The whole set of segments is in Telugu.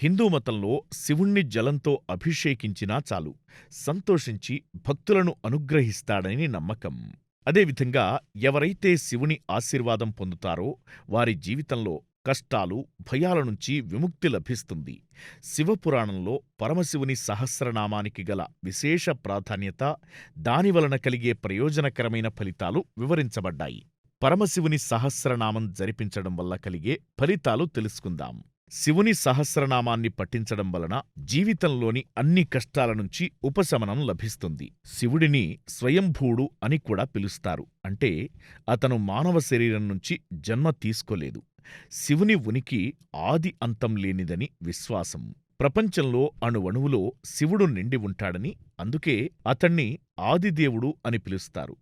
హిందూ మతంలో శివుణ్ణి జలంతో అభిషేకించినా చాలు. సంతోషించి భక్తులను అనుగ్రహిస్తాడని నమ్మకం. అదేవిధంగా ఎవరైతే శివుని ఆశీర్వాదం పొందుతారో వారి జీవితంలో కష్టాలు భయాల నుంచి విముక్తి లభిస్తుంది. శివపురాణంలో పరమశివుని సహస్రనామానికి గల విశేష ప్రాధాన్యత దానివలన కలిగే ప్రయోజనకరమైన ఫలితాలు వివరించబడ్డాయి. పరమశివుని సహస్రనామం జరిపించడం వల్ల కలిగే ఫలితాలు తెలుసుకుందాం. శివుని సహస్రనామాన్ని పఠించడం వలన జీవితంలోని అన్ని కష్టాల నుంచి ఉపశమనం లభిస్తుంది. శివుడిని స్వయంభూడు అని కూడా పిలుస్తారు. అంటే అతను మానవ శరీరం నుంచి జన్మ తీసుకోలేదు. శివుని ఉనికి ఆది అంతం లేనిదని విశ్వాసం. ప్రపంచంలో అణువణువులో శివుడు నిండి ఉంటాడని అందుకే అతణ్ణి ఆదిదేవుడు అని పిలుస్తారు.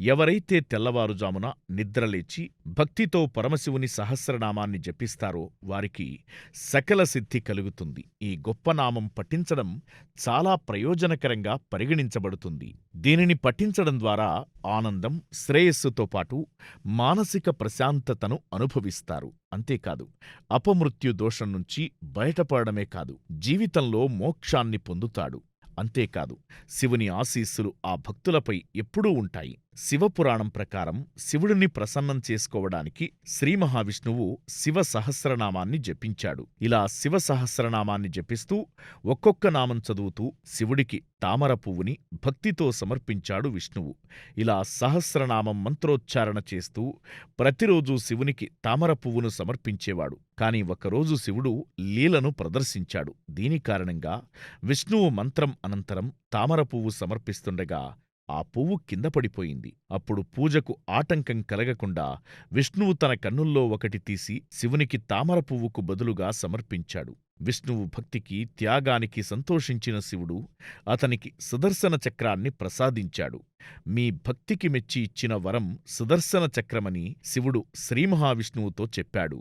ఎవరైతే తెల్లవారుజామున నిద్రలేచి భక్తితో పరమశివుని సహస్రనామాన్ని జపిస్తారో వారికి సకల సిద్ధి కలుగుతుంది. ఈ గొప్ప నామం పఠించడం చాలా ప్రయోజనకరంగా పరిగణించబడుతుంది. దీనిని పఠించడం ద్వారా ఆనందం శ్రేయస్సుతో పాటు మానసిక ప్రశాంతతను అనుభవిస్తారు. అంతేకాదు అపమృత్యు దోషం నుంచి బయటపడమే కాదు జీవితంలో మోక్షాన్ని పొందుతాడు. అంతేకాదు శివుని ఆశీస్సులు ఆ భక్తులపై ఎప్పుడూ ఉంటాయి. శివపురాణం ప్రకారం శివుడిని ప్రసన్నం చేసుకోవడానికి శ్రీ మహావిష్ణువు శివ సహస్రనామాన్ని జపించాడు. ఇలా శివ సహస్రనామాన్ని జపిస్తూ ఒక్కొక్క నామం చదువుతూ శివుడికి తామర పువ్వుని భక్తితో సమర్పించాడు విష్ణువు. ఇలా సహస్రనామం మంత్రోచ్చారణ చేస్తూ ప్రతిరోజు శివునికి తామర పువ్వును సమర్పించేవాడు. కాని ఒకరోజు శివుడు లీలను ప్రదర్శించాడు. దీని కారణంగా విష్ణువు మంత్రం అనంతరం తామర పువ్వు సమర్పిస్తుండగా ఆ పువ్వు కింద పడిపోయింది. అప్పుడు పూజకు ఆటంకం కలగకుండా విష్ణువు తన కన్నుల్లో ఒకటి తీసి శివునికి తామర పువ్వుకు బదులుగా సమర్పించాడు. విష్ణువు భక్తికి త్యాగానికి సంతోషించిన శివుడు అతనికి సుదర్శన చక్రాన్ని ప్రసాదించాడు. మీ భక్తికి మెచ్చి ఇచ్చిన వరం సుదర్శన చక్రమని శివుడు శ్రీ మహావిష్ణువుతో చెప్పాడు.